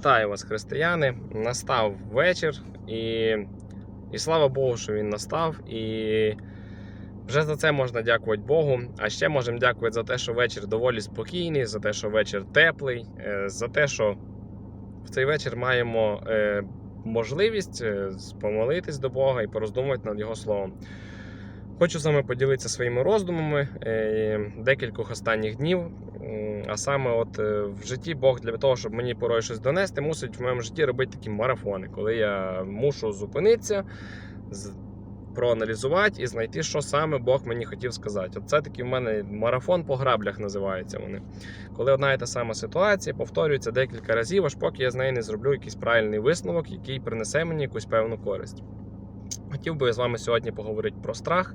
Вітаю вас, християни! Настав вечір, і, і слава Богу, що він настав. І вже за це можна дякувати Богу. А ще можемо дякувати за те, що вечір доволі спокійний, за те, що вечір теплий, е, за те, що в цей вечір маємо е, можливість е, помолитись до Бога і пороздумувати над Його словом. Хочу з вами поділитися своїми роздумами е, декількох останніх днів. А саме, от е, в житті Бог для того, щоб мені порой щось донести, мусить в моєму житті робити такі марафони, коли я мушу зупинитися, проаналізувати і знайти, що саме Бог мені хотів сказати. От це такий в мене марафон по граблях називається вони. Коли одна і та сама ситуація повторюється декілька разів, аж поки я з неї не зроблю якийсь правильний висновок, який принесе мені якусь певну користь. Хотів би з вами сьогодні поговорити про страх.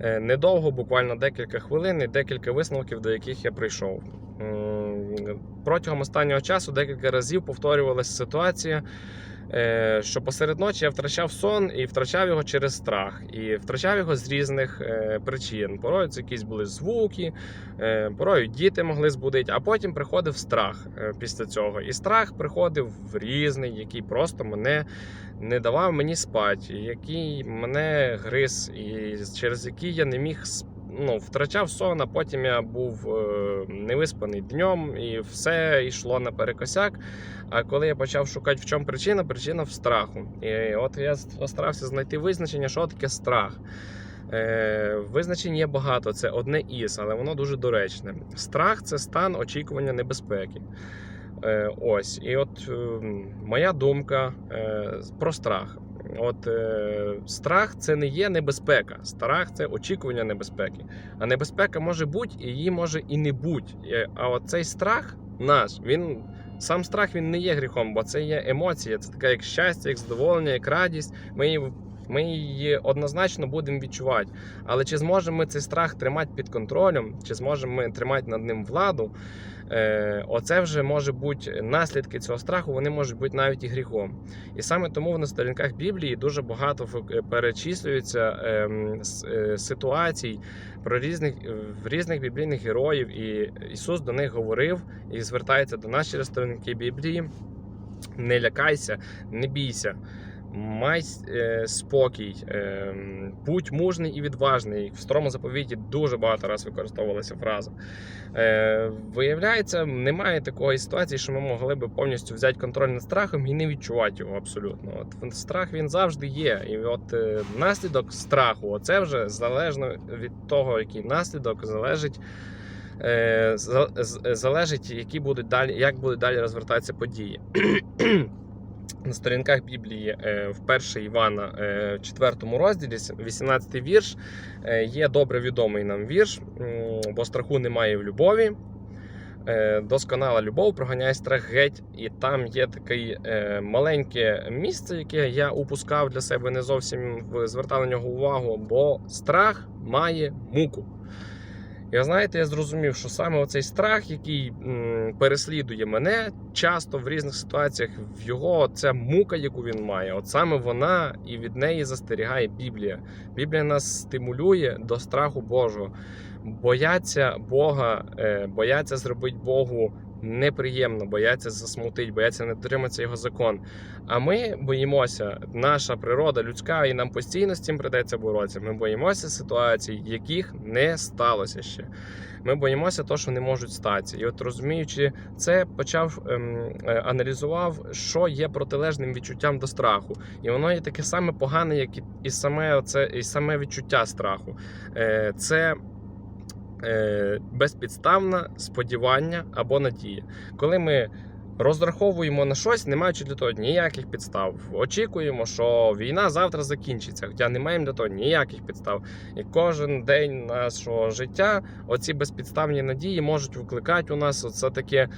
Е, Недовго, буквально декілька хвилин і декілька висновків, до яких я прийшов. Протягом останнього часу декілька разів повторювалася ситуація, що посеред ночі я втрачав сон і втрачав його через страх. І втрачав його з різних е, причин. Порою це якісь були звуки, е, порою діти могли збудити, а потім приходив страх е, після цього. І страх приходив різний, який просто мене не давав мені спати, який мене гриз, і через який я не міг с- ну, втрачав сон, а потім я був е, невиспаний днем, і все йшло наперекосяк. А коли я почав шукати, в чому причина, причина в страху. І от я старався знайти визначення, що таке страх. Е, визначень є багато, це одне із, але воно дуже доречне. Страх це стан очікування небезпеки. Е, ось, і от е, моя думка е, про страх. От е, страх це не є небезпека. Страх це очікування небезпеки. А небезпека може бути, і її може і не бути. А от цей страх наш, він сам страх він не є гріхом, бо це є емоція. Це таке як щастя, як задоволення, як радість. Ми її, ми її однозначно будемо відчувати. Але чи зможемо ми цей страх тримати під контролем, чи зможемо ми тримати над ним владу? Е, Оце вже може бути наслідки цього страху, вони можуть бути навіть і гріхом. І саме тому на сторінках Біблії дуже багато фо- перечислюється ем, е, ситуацій про різних в різних біблійних героїв, і Ісус до них говорив і звертається до нас через сторінки Біблії. Не лякайся, не бійся. Май е, спокій, е, будь мужний і відважний. В старому заповіті дуже багато раз використовувалася фраза. Е, виявляється, немає такої ситуації, що ми могли би повністю взяти контроль над страхом і не відчувати його абсолютно. От страх він завжди є. І от е, наслідок страху, оце вже залежно від того, який наслідок залежить. е, Залежить, які будуть далі, як будуть далі розвертатися події. На сторінках Біблії е, в 1 Івана е, 4 розділі, 18 вірш, е, є добре відомий нам вірш, бо страху немає в любові. Е, Досконала любов проганяє страх геть, і там є таке е, маленьке місце, яке я упускав для себе, не зовсім звертав на нього увагу, бо страх має муку. Ви знаєте, я зрозумів, що саме оцей страх, який м, переслідує мене, часто в різних ситуаціях в його ця мука, яку він має, от саме вона і від неї застерігає Біблія. Біблія нас стимулює до страху Божого. Бояться Бога, е, бояться зробити Богу неприємно, бояться засмутить, бояться не дотриматися його закон. А ми боїмося, наша природа людська, і нам постійно з цим придеться боротися. Ми боїмося ситуацій, яких не сталося ще. Ми боїмося того, що не можуть статися. І от розуміючи це, почав ем, е, аналізував, що є протилежним відчуттям до страху. І воно є таке саме погане, як і, саме оце, і саме відчуття страху. Е, це е, безпідставне сподівання або надія. Коли ми розраховуємо на щось, не маючи для того ніяких підстав. Очікуємо, що війна завтра закінчиться, хоча не маємо для того ніяких підстав. І кожен день нашого життя оці безпідставні надії можуть викликати у нас оце таке.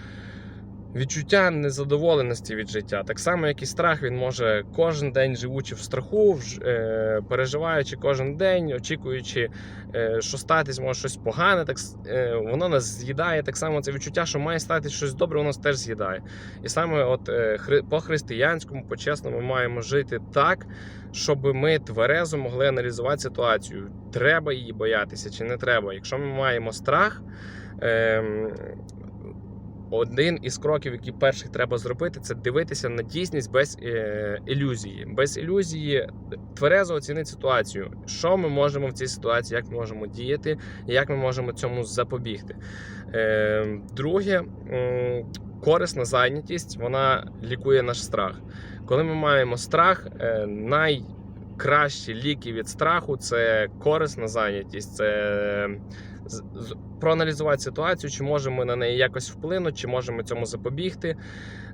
Відчуття незадоволеності від життя, так само, як і страх, він може кожен день живучи в страху, е, переживаючи кожен день, очікуючи, е, що статись може щось погане, так е, воно нас з'їдає. Так само це відчуття, що має статись щось добре, воно нас теж з'їдає. І саме от по-християнському, по-чесному, ми маємо жити так, щоб ми тверезо могли аналізувати ситуацію. Треба її боятися чи не треба. Якщо ми маємо страх. Один із кроків, які перших треба зробити, це дивитися на дійсність без е, ілюзії. Без ілюзії тверезо оцінити ситуацію, що ми можемо в цій ситуації, як ми можемо діяти, як ми можемо цьому запобігти. Е, друге, корисна зайнятість вона лікує наш страх. Коли ми маємо страх, е, найкращі ліки від страху це корисна зайнятість. Це з- проаналізувати ситуацію, чи можемо ми на неї якось вплинути, чи можемо цьому запобігти.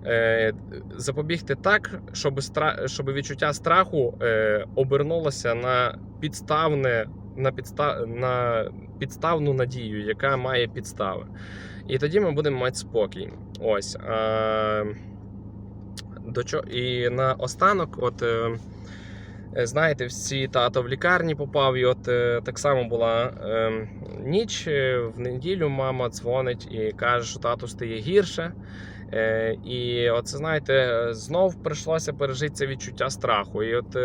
Е, запобігти так, щоб, стра... щоб відчуття страху е, обернулося на підставне. На, підстав... на підставну надію, яка має підстави. І тоді ми будемо мати спокій. Ось. А... До чого... І на останок, от. Е... Е, Знаєте, всі тато в лікарні попав, і от е, так само була е, ніч. е, В неділю мама дзвонить і каже, що тату стає гірше. І оце, знаєте, знов прийшлося пережити це відчуття страху. І от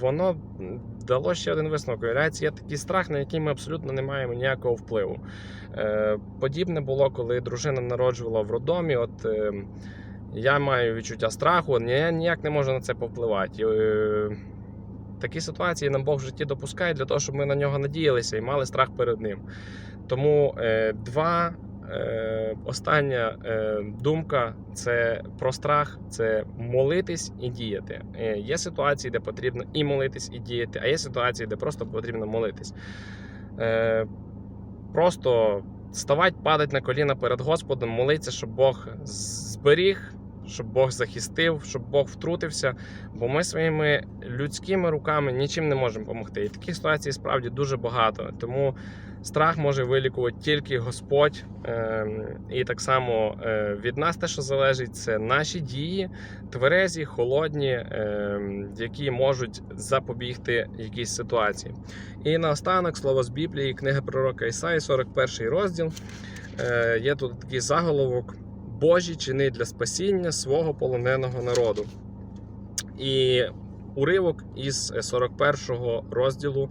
воно дало ще один висновок. Виявляється, є такий страх, на який ми абсолютно не маємо ніякого впливу. Подібне було, коли дружина народжувала в роддомі. От я маю відчуття страху, я ніяк не можу на це повпливати. Такі ситуації нам Бог в житті допускає для того, щоб ми на нього надіялися і мали страх перед ним. Тому е, два. Е, остання е, думка це про страх, це молитись і діяти. Е, є ситуації, де потрібно і молитись, і діяти, а є ситуації, де просто потрібно молитись. Просто ставати, падати на коліна перед Господом, молитися, щоб Бог зберіг, щоб Бог захистив, щоб Бог втрутився. Бо ми своїми людськими руками нічим не можемо допомогти. І таких ситуацій справді дуже багато. Тому страх може вилікувати тільки Господь. Ем, І так само е, від нас те, що залежить, це наші дії, тверезі, холодні, ем, які можуть запобігти якійсь ситуації. І наостанок слово з Біблії, книга пророка Ісаї, 41 розділ. Е, Є тут такий заголовок. Божі чини для спасіння свого полоненого народу. І уривок із 41 розділу,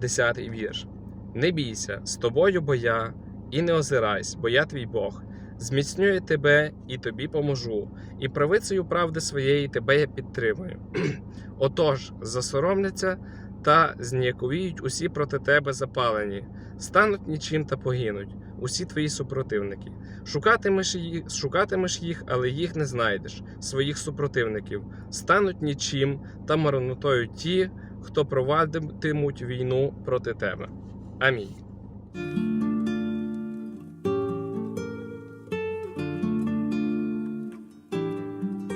10 вірш. Не бійся, з тобою бо я, і не озирайся, бо я твій Бог. Зміцнюю тебе і тобі поможу, і правицею правди своєї тебе я підтримую. Отож, засоромляться та зніяковіють усі проти тебе запалені, стануть нічим та погинуть, усі твої супротивники. Шукатимеш їх, шукатимеш їх, але їх не знайдеш, своїх супротивників. Стануть нічим та марнотою ті, хто провадитимуть війну проти тебе. Амінь.